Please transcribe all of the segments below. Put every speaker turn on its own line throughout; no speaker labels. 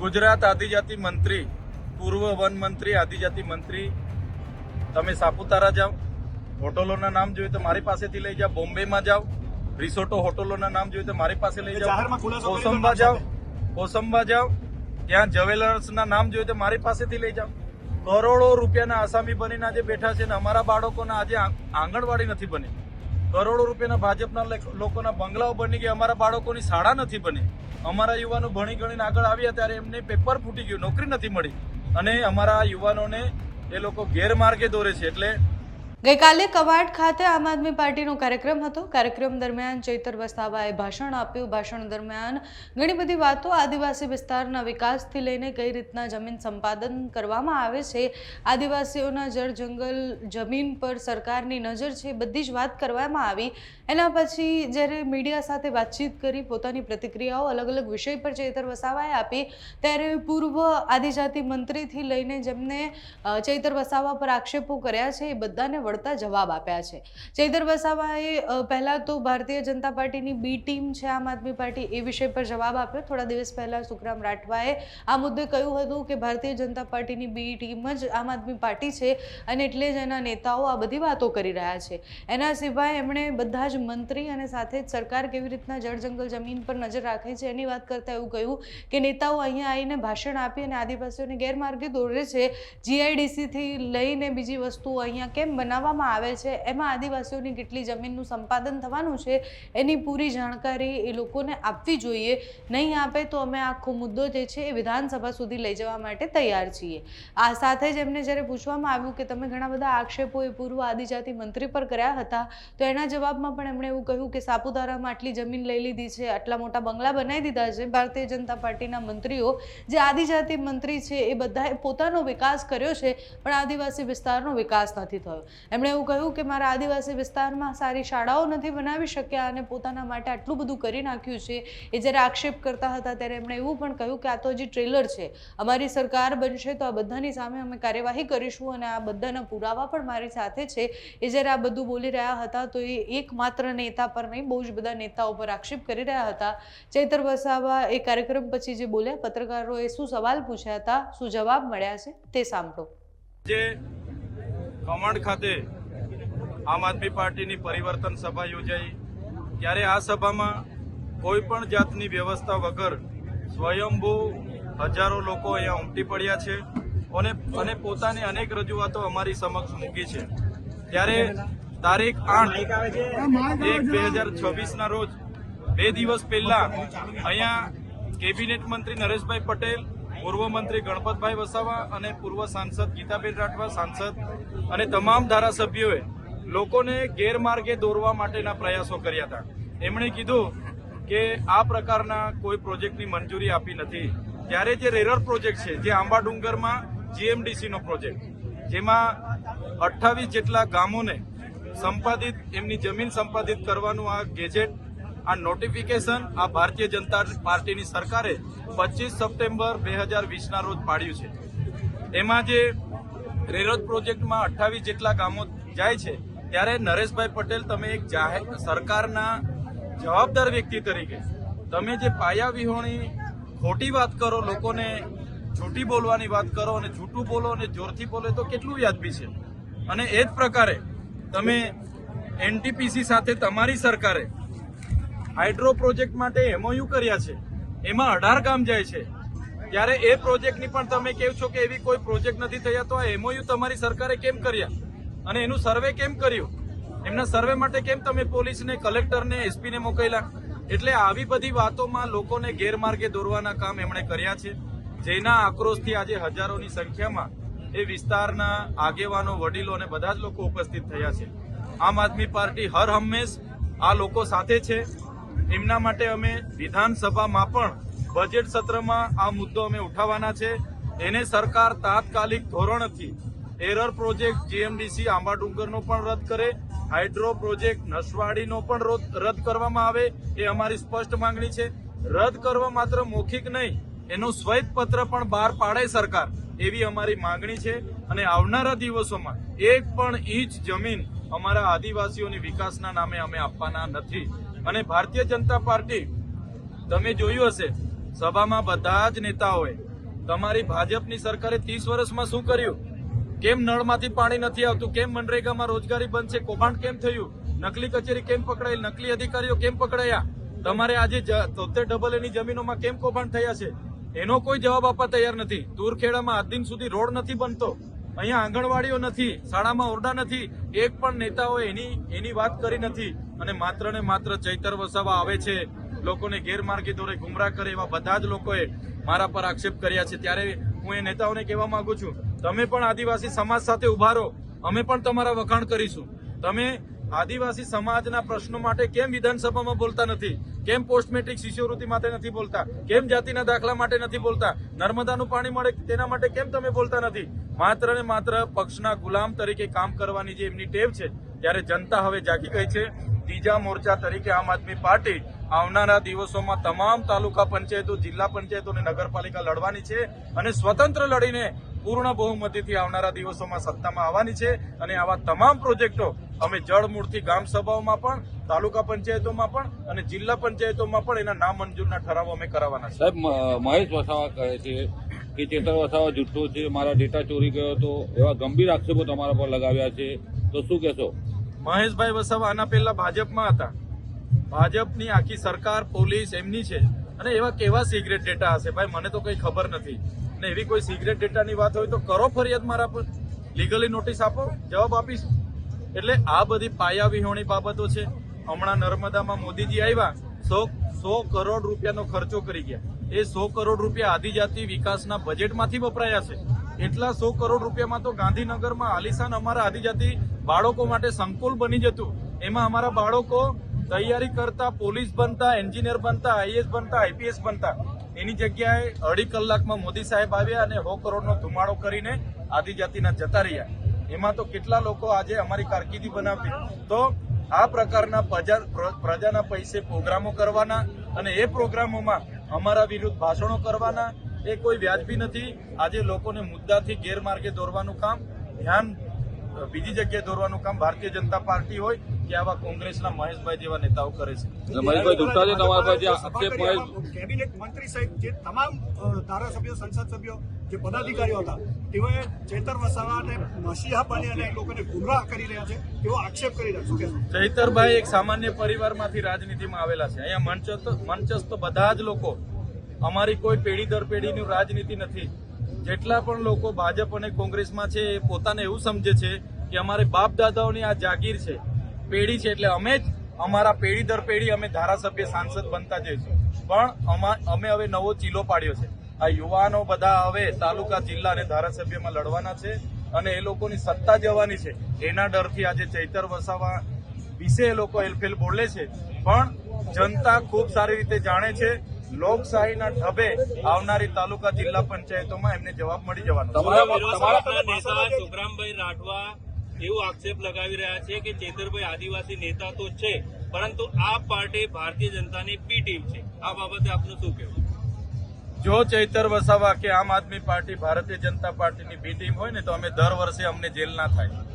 ગુજરાત આદિજાતિ મંત્રી પૂર્વ વન મંત્રી આદિજાતિ મંત્રી તમે સાપુતારા જાઓ હોટલોના નામ જોઈએ તો મારી પાસેથી લઈ જાઓ બોમ્બેમાં જાઓ રિસોર્ટો હોટલોના નામ જોઈએ તો મારી પાસે લઈ જાઓ કોસંબા જાઓ કોસંબા જાઓ ત્યાં જવેલર્સના નામ જોઈએ તો મારી પાસેથી લઈ જાઓ. કરોડો રૂપિયાના આસામી બનીને આજે બેઠા છે ને અમારા બાળકોના આજે આંગણવાડી નથી બની. કરોડો રૂપિયાના ભાજપના લેક- લોકોના બંગલાઓ બની ગયા અમારા બાળકોની શાળા નથી બની. અમારા યુવાનો ભણી ગણીને આગળ આવ્યા ત્યારે એમને પેપર ફૂટી ગયું, નોકરી નથી મળી. અને અમારા યુવાનોને એ લોકો ગેરમાર્ગે દોરે છે. એટલે
ગઈકાલે કવાડ ખાતે આમ આદમી પાર્ટીનો કાર્યક્રમ હતો. કાર્યક્રમ દરમિયાન ચૈતર વસાવાએ ભાષણ આપ્યું. ભાષણ દરમિયાન ઘણી બધી વાતો આદિવાસી વિસ્તારના વિકાસથી લઈને કઈ રીતના જમીન સંપાદન કરવામાં આવે છે, આદિવાસીઓના જળ જંગલ, જમીન પર સરકારની નજર છે, બધી જ વાત કરવામાં આવી. એના પછી જ્યારે મીડિયા સાથે વાતચીત કરી, પોતાની પ્રતિક્રિયાઓ અલગ અલગ વિષય પર ચૈતર વસાવાએ આપી, ત્યારે પૂર્વ આદિજાતિ મંત્રીથી લઈને જેમને ચૈતર વસાવા પર આક્ષેપો કર્યા છે, એ બધાને વળતા જવાબ આપ્યા છે. ચૈતર વસાવાએ પહેલાં તો ભારતીય જનતા પાર્ટીની બી ટીમ છે, આમ આદમી પાર્ટી એ વિષય પર જવાબ આપ્યો. થોડા દિવસ પહેલા સુખરામ રાઠવાએ આ મુદ્દે કહ્યું હતું કે ભારતીય જનતા પાર્ટીની બી ટીમ જ આમ આદમી પાર્ટી છે અને એટલે જ એના નેતાઓ આ બધી વાતો કરી રહ્યા છે. એના સિવાય એમણે બધા જ મંત્રી અને સાથે જ સરકાર કેવી રીતના જળ જંગલ જમીન પર નજર રાખે છે એની વાત કરતા એવું કહ્યું કે નેતાઓ અહીંયા આવીને ભાષણ આપી અને આદિવાસીઓને ગેરમાર્ગે દોરે છે. જીઆઈડીસીથી લઈને બીજી વસ્તુઓ અહીંયા કેમ બનાવવામાં આવે છે, એમાં આદિવાસીઓની કેટલી જમીનનું સંપાદન થવાનું છે, એની પૂરી જાણકારી એ લોકોને આપવી જોઈએ. નહીં આપે તો અમે આખો મુદ્દો જે છે એ વિધાનસભા સુધી લઈ જવા માટે તૈયાર છીએ. આ સાથે જ એમને જ્યારે પૂછવામાં આવ્યું કે તમે ઘણા બધા આક્ષેપો એ પૂર્વ આદિજાતિ મંત્રી પર કર્યા હતા, તો એના જવાબમાં પણ એમણે એવું કહ્યું કે સાપુતારામાં આટલી જમીન લઈ લીધી છે, આટલા મોટા બંગલા બનાવી દીધા છે. ભારતીય જનતા પાર્ટીના મંત્રીઓ, જે આદિજાતિ મંત્રી છે, એ બધાએ પોતાનો વિકાસ કર્યો છે, પણ આદિવાસી વિસ્તારનો વિકાસ નથી થયો. એમણે એવું કહ્યું કે મારા આદિવાસી વિસ્તારમાં સારી શાળાઓ નથી બનાવી શક્યા અને પોતાના માટે આટલું બધું કરી નાખ્યું છે. એ જ્યારે આક્ષેપ કરતા હતા ત્યારે એમણે એવું પણ કહ્યું કે આ તો હજી ટ્રેલર છે. અમારી સરકાર બનશે તો આ બધાની સામે અમે કાર્યવાહી કરીશું અને આ બધાના પુરાવા પણ મારી સાથે છે. એ જ્યારે આ બધું બોલી રહ્યા હતા તો એ એકમાત્ર નેતા પર નહીં, બહુ જ બધા નેતાઓ પર આક્ષેપ કરી રહ્યા હતા. ચૈતર વસાવા એ કાર્યક્રમ પછી જે બોલ્યા, પત્રકારોએ શું સવાલ પૂછ્યા હતા, શું જવાબ મળ્યા છે તે સાંભળો.
જે કમંડ ખાતે આમ આદમી પાર્ટીની પરિવર્તન સભા યોજાઈ. ત્યારે આ સભામાં કોઈ પણ જાતની વ્યવસ્થા વગર સ્વયંભૂ હજારો લોકો અહીંયા ઉમટી પડ્યા છે અને અને પોતાની અનેક રજૂઆતો અમારી સમક્ષ મૂકી છે. ત્યારે તારીખ આઠ એક બે હજાર છવ્વીસના રોજ બે દિવસ પહેલા અહીંયા કેબિનેટ મંત્રી નરેશભાઈ પટેલ પૂર્વ મંત્રી ગણપતભાઈ વસાવા અને પૂર્વ સાંસદ ગીતાબેન રાઠવા, સાંસદ અને તમામ ધારાસભ્યોએ લોકોને ગેરમાર્ગે દોરવા માટેના પ્રયાસો કર્યા હતા. એમણે કીધું કે આ પ્રકારના કોઈ પ્રોજેક્ટની મંજૂરી આપી નથી. ત્યારે જે રેરર પ્રોજેક્ટ છે, જે આંબા ડુંગરમાં જીએમડીસીનો પ્રોજેક્ટ, જેમાં અઠ્ઠાવીસ જેટલા ગામોને સંપાદિત, એમની જમીન સંપાદિત કરવાનું આ ગેજેટ આ નોટિફિકેશન આ ભારતીય જનતા પાર્ટીની સરકારે પચીસ સપ્ટેમ્બર બે હજાર વીસના રોજ પાડ્યું છે. એમાં જે રેરોડ પ્રોજેક્ટમાં અઠ્ઠાવીસ જેટલા ગામો જાય છે, ત્યારે નરેશભાઈ પટેલ તમે એક જાહેર સરકારના જવાબદાર વ્યક્તિ તરીકે તમે જે પાયા વિહોણી ખોટી વાત કરો, લોકોને જૂઠી બોલવાની વાત કરો અને જૂઠું બોલો અને જોરથી બોલો તો કેટલું વ્યાજબી છે. અને એ જ પ્રકારે તમે એનટીપીસી સાથે તમારી સરકારે હાઇડ્રો પ્રોજેક્ટ માટે એમઓયુ કર્યા છે. એમાં અઢાર ગામ જાય છે. ત્યારે એ પ્રોજેક્ટની પણ તમે કહો છો કે એવી કોઈ પ્રોજેક્ટ નથી થયા, તો આ એમઓયુ તમારી સરકારે કેમ કર્યા? અને એનું સર્વે કેમ કર્યું? એમના સર્વે માટે કેમ તમે પોલીસને, કલેક્ટરને, એસપીને મોકલ્યા? એટલે આવી બધી વાતોમાં લોકોને ગેરમાર્ગે દોરવાના કામ એમણે કર્યા છે. જેના આક્રોશથી આજે હજારોની સંખ્યામાં એ વિસ્તારના આગેવાનો, વડીલો અને બધા જ લોકો ઉપસ્થિત થયા છે. આમ આદમી પાર્ટી હર હંમેશ આ લોકો સાથે છે. એમના માટે અમે વિધાનસભામાં પણ બજેટ સત્રમાં આ મુદ્દો અમે ઉઠાવવાના છે. એને સરકાર તાત્કાલિક ધોરણથી એરર પ્રોજેક્ટ જીએમડીસી આંબાડુંગરનો પણ રદ કરે, હાઇડ્રો પ્રોજેક્ટ નસવાડીનો પણ રોદ- કરવામાં આવે એ અમારી સ્પષ્ટ માંગણી છે. રદ કરવા માત્ર મૌખિક નહીં, એનો શ્વેત પત્ર પણ બહાર પાડે સરકાર એવી અમારી માંગણી છે અને આવનારા દિવસોમાં એક પણ ઇંચ જમીન અમારા આદિવાસીઓની વિકાસના નામે અમે આપવાના નથી. અને ભારતીય જનતા પાર્ટી, તમે જોયું હશે, સભામાં બધા જ નેતાઓએ તમારી ભાજપની સરકારે ત્રીસ વર્ષમાં શું કર્યું? કેમ નળમાંથી પાણી નથી આવતું? કેમ મનરેગામાં રોજગારી બંધ છે? કૌભાંડ કેમ થયું? નકલી કચેરી કેમ પકડાઈ? નકલી અધિકારીઓ કેમ પકડાયા? તમારે આજે તોતેર ડબલ એની જમીનોમાં કેમ કૌભાંડ થયા છે? એનો કોઈ જવાબ આપવા તૈયાર નથી. તુરખેડામાં આજ દિન સુધી રોડ નથી બનતો. અહીંયા આંગણવાડીઓ નથી, શાળામાં ઓરડા નથી. એક પણ નેતાઓ એની એની વાત કરી નથી. અને માત્ર ને માત્ર ચૈતર વસાવા આવે છે. લોકોને ગેરમાર્ગે દોરે ગુમરાહ કરે એવા બધા જ લોકોએ મારા પર આક્ષેપ કર્યા છે. ત્યારે હું એ નેતાઓને કહેવા માંગુ છું, તમે પણ આદિવાસી સમાજ સાથે ઊભા રહો. અમે પણ તમારા વખાણ કરીશું. તમે આદિવાસી સમાજના પ્રશ્નો માટે કેમ વિધાનસભામાં બોલતા નથી? કેમ પોસ્ટ મેટ્રિક શિષ્યવૃત્તિ માટે નથી બોલતા? કેમ જાતિના દાખલા માટે નથી બોલતા? નર્મદાનું પાણી મળે તેના માટે કેમ તમે બોલતા નથી? માત્ર ને માત્ર પક્ષના ગુલામ તરીકે કામ કરવાની જે એમની ટેવ છે, ત્યારે જનતા હવે જાગી ગઈ છે. ત્રીજા મોરચા તરીકે આમ આદમી પાર્ટી આવનારા દિવસોમાં તમામ તાલુકા પંચાયતો, જિલ્લા પંચાયતો અને નગરપાલિકા લડવાની છે અને સ્વતંત્ર લડીને પૂર્ણ બહુમતીથી આવનારા દિવસોમાં સત્તામાં આવવાની છે અને આવા તમામ પ્રોજેક્ટો અમે જળમૂળથી ગામ સભાઓમાં પણ તાલુકા પંચાયતોમાં પણ અને જિલ્લા પંચાયતોમાં પણ એના નામંજૂરના ઠરાવો અમે કરાવવાના
સાહેબ મહેશ વસાવા કહે છે કે ચેતર વસાવા જુઠ્ઠો છે મારા ડેટા ચોરી ગયો હતો એવા ગંભીર આક્ષેપો તમારા પર લગાવ્યા છે. તો શું કહેશો?
મહેશભાઈ વસાવા આના પહેલા ભાજપમાં હતા. ભાજપની આખી સરકાર પોલીસ એમની છે. અને એવા કેવા સિગરેટ ડેટા હશે? ભાઈ મને તો કઈ ખબર નથી. ને એવી કોઈ સિગરેટ ડેટાની વાત હોય તો કરો ફરિયાદ મારા પર. લીગલી નોટિસ આપો, જવાબ આપીશ. એટલે આ બધી પાયા વિહોણી બાબતો છે. હમણાં નર્મદામાં મોદીજી આવ્યા, સો સો કરોડ રૂપિયાનો ખર્ચો કરી ગયા. એ સો કરોડ રૂપિયા આદિજાતિ વિકાસના બજેટમાંથી વપરાયા છે. એટલા સો કરોડ રૂપિયામાં તો ગાંધીનગરમાં આલિશાન અમારા આદિજાતિ બાળકો માટે સંકુલ બની જતું. એમાં અમારા બાળકો તૈયારી કરતા, પોલીસ બનતા, એન્જિનિયર બનતા આઈએસ બનતા, આઈપીએસ બનતા. એની જગ્યાએ અઢી કલાકમાં મોદી સાહેબ આવ્યા અને સો કરોડનો ધુમાડો કરીને આદિજાતિના જતા રહ્યા. એમાં તો કેટલા લોકો આજે અમારી કારકિર્દી બનાવતી તો આ પ્રકારના પ્રજા પ્ર- પ્રજાના પૈસે પ્રોગ્રામો કરવાના અને એ પ્રોગ્રામોમાં અમારા વિરુદ્ધ ભાષણો કરવાના, એ કોઈ વ્યાજબી નથી. આજે લોકોને મુદ્દાથી ગેરમાર્ગે દોરવાનું કામ, ધ્યાન બીજી જગ્યાએ દોરવાનું કામ ભારતીય જનતા પાર્ટી હોય કે આવા કોંગ્રેસના મહેશભાઈ જેવા નેતાઓ કરે છે.
મહેશભાઈ જુઠ્ઠા છે તમારા પર જે આક્ષેપ મહેશ
કેબિનેટ મંત્રી સાહેબ જે તમામ ધારાસભ્યો સંસદ સભ્યો જે પદાધિકારીઓ હતા તેઓએ ચેતર વસાવાને મસીહા બની અને લોકોને ગુમરાહ કરી રહ્યા છે. તેવો આક્ષેપ કરી રહ્યા શું કહેશો?
ચૈતરભાઈ એક સામાન્ય પરિવારમાંથી રાજનીતિમાં આવેલા છે. અહીંયા મંચસ્થ મંચસ્થ બધા જ લોકો અમારી કોઈ પેઢી દર પેઢીની રાજનીતિ નથી. જેટલા પણ લોકો ભાજપ અને કોંગ્રેસમાં છે એ પોતાને એવું સમજે છે કે અમારે બાપ દાદાઓની આ જાગીર છે. પેઢી છે એટલે અમે જ અમારા પેઢી દર પેઢી અમે ધારાસભ્ય, સાંસદ બનતા જઈશું. પણ અમે હવે નવો ચીલો પાડ્યો છે. આ યુવાનો બધા હવે તાલુકા, જિલ્લા અને ધારાસભ્યમાં લડવાના છે અને એ લોકોની સત્તા જવાની છે. એના ડરથી આજે ચૈતર વસાવા વિશે એ લોકો હેલફેલ બોલે છે. પણ જનતા ખૂબ સારી રીતે જાણે છે, લોકશાહીના ઢબે આવનારી તાલુકા, જિલ્લા પંચાયતોમાં એમને જવાબ મળી જવાનો
તમારા
રાઠવા એવું આક્ષેપ લગાવી રહ્યા છે કે ચેતરભાઈ આદિવાસી નેતા તો છે, પરંતુ આ પાર્ટી ભારતીય જનતાની પી ટીમ છે. આ બાબતે આપનું શું કહેવું?
જો ચૈતર વસાવા કે આમ આદમી પાર્ટી, ભારતીય જનતા પાર્ટીની બી ટીમ હોય ને, તો અમે દર વર્ષે અમને જેલ ના થાય.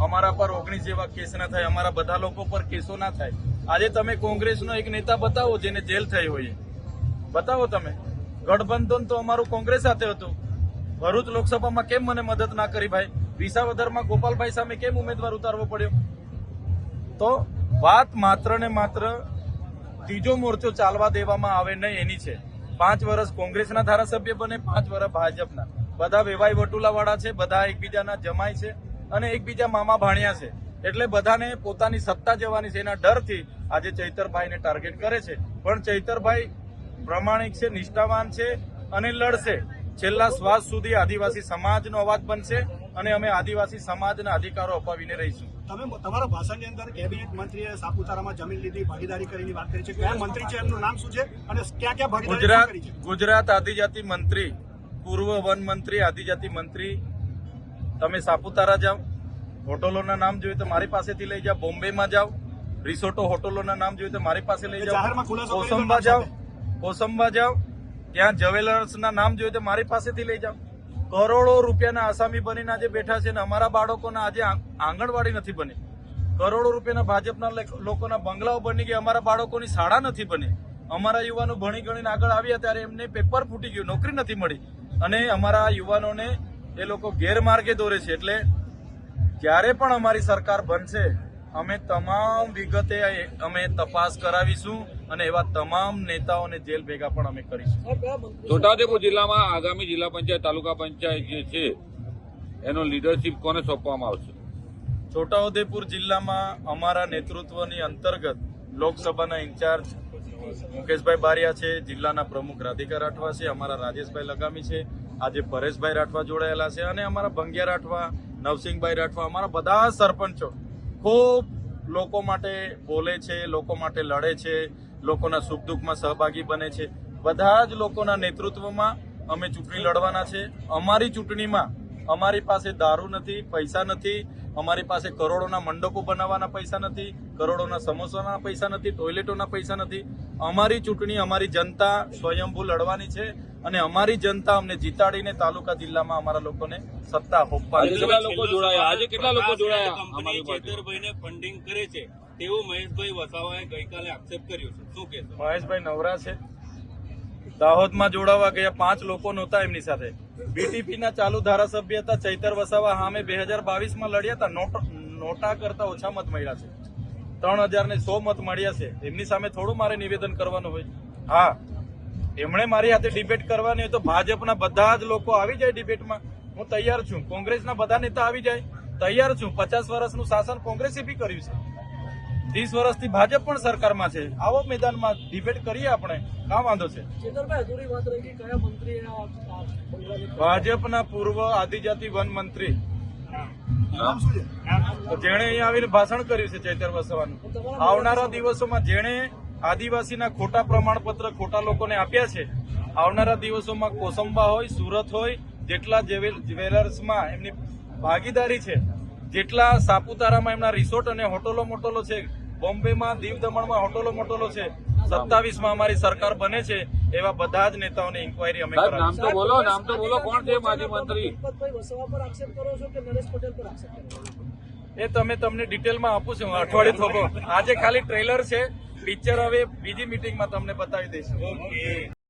અમારા પર ઓગણીસ જેવા કેસ ના થાય, અમારા બધા લોકો પર કેસો ના થાય. આજે તમે કોંગ્રેસનો એક નેતા બતાવો જેને જેલ થઈ હોય બતાવો તમે. ગઠબંધન તો અમારું કોંગ્રેસ સાથે હતું. ભરૂચ લોકસભામાં કેમ મને મદદ ના કરી ભાઈ? વિસાવદરમાં ગોપાલભાઈ સામે કેમ ઉમેદવાર ઉતારવો પડ્યો? તો વાત માત્ર ને માત્ર ત્રીજો મોરચો ચાલવા દેવામાં આવે નહીં, એની છે. પાંચ વર્ષ કોંગ્રેસના ધારાસભ્ય બને, પાંચ વર્ષ ભાજપના. બધા વેવાઈ વટુલાવાળા છે, બધા એકબીજાના જમાય છે અને એકબીજા મામા ભાણ્યા છે. એટલે બધાને પોતાની સત્તા જવાની છે, એના ડરથી આજે ચૈતરભાઈને ટાર્ગેટ કરે છે. પણ ચૈતરભાઈ પ્રમાણિક છે, નિષ્ઠાવાન છે અને લડશે. છેલ્લા શ્વાસ સુધી આદિવાસી સમાજનો અવાજ બનશે. અને અમે આદિવાસી સમાજના અધિકારો અપાવીને રહીશું.
તમે તમારા ભાષણની અંદર કેબિનેટ મંત્રીએ સાપુતારામાં જમીન લીધી ભાગીદારી કરીને વાત કરી છે. કયા મંત્રી છે? એમનું નામ શું છે? અને ક્યાં ક્યાં ભાગીદારી
ગુજરાત ગુજરાત આદિજાતિ મંત્રી પૂર્વ વન મંત્રી આદિજાતિ મંત્રી તમે સાપુતારા જાઓ. હોટલોના નામ જોઈએ તો મારી પાસેથી લઈ જાઓ. બોમ્બેમાં જાઓ. રિસોર્ટો હોટલોના નામ જોઈએ તો મારી પાસે લઈ જાઓ. કોસંબા જાઓ. કોસંબા જાઓ. ત્યાં જવેલર્સના નામ જોઈએ તો મારી પાસેથી લઈ જાઓ. કરોડો રૂપિયાના આસામી બનીને આજે બેઠા છે ને અમારા બાળકોના આજે આંગણવાડી નથી બની. કરોડો રૂપિયાના ભાજપના લેક- લોકોના બંગલાઓ બની ગયા, અમારા બાળકોની શાળા નથી બની. અમારા યુવાનો ભણી ગણીને આગળ આવ્યા ત્યારે એમને પેપર ફૂટી ગયું, નોકરી નથી મળી. અને અમારા યુવાનોને એ લોકો ગેરમાર્ગે દોરે છે. એટલે જ્યારે પણ અમારી સરકાર બનશે અમે તમામ વિગતે અમે તપાસ કરાવીશું અને એવા તમામ નેતાઓને જેલ ભેગા પણ અમે કરીશું.
છોટાઉદેપુર જિલ્લામાં આગામી જિલ્લા પંચાયત તાલુકા પંચાયત જે છે એનો લીડરશીપ કોને સોંપવામાં આવશે?
છોટાઉદેપુર જિલ્લામાં અમારા નેતૃત્વની અંતર્ગત લોકસભાના ઇન્ચાર્જ મુકેશભાઈ બારિયા છે જિલ્લાના પ્રમુખ રાધિકા રાઠવા છે અમારા રાજેશભાઈ લગામી છે આજે પરેશભાઈ રાઠવા જોડાયેલા છે અને અમારા ભંગિયા રાઠવા નવસિંહભાઈ રાઠવા અમારા બધા સરપંચો ખૂબ લોકો માટે બોલે છે, લોકો માટે લડે છે, લોકોના સુખ દુઃખમાં સહભાગી બને છે. બધા જ લોકોના નેતૃત્વમાં અમે ચૂંટણી લડવાના છે. અમારી ચૂંટણીમાં અમારી પાસે દારૂ નથી, પૈસા નથી, અમારી પાસે કરોડોના મંડપો બનાવવાના પૈસા નથી, કરોડોના સમોસાના પૈસા નથી, ટોયલેટોના પૈસા નથી. અમારી ચૂંટણી અમારી જનતા સ્વયંભૂ લડવાની છે. અને અમારી જનતા અમને જીતાડીને તાલુકા જિલ્લામાં અમારા લોકોને સત્તા
આજે કેટલા લોકો જોડાયા? આજે કેટલા લોકો જોડાયા
કંપની
અમારી
ચેતરભાઈને ફંડિંગ કરે છે તેવું મહેશભાઈ વસાવાએ ગઈકાલે આક્ષેપ કર્યો છે. શું કહેશો?
મહેશભાઈ નવરા છે. દાહોદમાં જોડાવા ગયા પાંચ લોકો નહોતા એમની સાથે. બીટીપી ના ચાલુ ધારાસભ્ય હતા ચૈતર વસાવા હામે બે હજાર બાવીસમાં લડ્યા હતા. નોટા કરતા ઓછા મત મળ્યા છે. ત્રણ હજાર ને સો મત મળ્યા છે. એમની સામે થોડું મારે નિવેદન કરવાનું હોય. હા. એમણે મારી હાથે ડિબેટ કરવાની હોય તો ભાજપના બધા જ લોકો આવી જાય ડિબેટમાં હું તૈયાર છું. કોંગ્રેસના બધા નેતા આવી જાય. તૈયાર છું. પચાસ વર્ષનું શાસન કોંગ્રેસે બી કર્યું છે. ત્રીસ વર્ષથી ભાજપ પણ સરકારમાં છે. આવો મેદાનમાં ડિબેટ કરીએ આપણે. કા વાંધો છે? ભાજપના પૂર્વ આદિજાતિ વન મંત્રી. જેણે અહીંયા આવીને ભાષણ કર્યું છે ચૈતર વસાવાનું. આવનારા દિવસોમાં જેણે આદિવાસીના ખોટા પ્રમાણપત્ર ખોટા લોકોને આપ્યા છે. આવનારા દિવસોમાં કોસંબા હોય સુરત હોય જેટલા જ્વેલર્સમાં એમની ભાગીદારી છે જેટલા સાપુતારામાં એમના રિસોર્ટ અને હોટલો મોટલો છે બોમ્બેમાં દીવ દમણમાં હોટલો મોટલો છે સત્તાવીસમાં અમારી સરકાર બને છે એવા બધા જ નેતાઓની ઇન્કવાયરી અમે
નામ તો બોલો નામ તો બોલો કોણ છે માજી મંત્રી?
એ તમે તમને ડિટેલમાં આપું છું અઠવાડિયે થોભો. આજે ખાલી ટ્રેલર છે પિક્ચર હવે બીજી મિટિંગમાં તમને બતાવી દઈશું.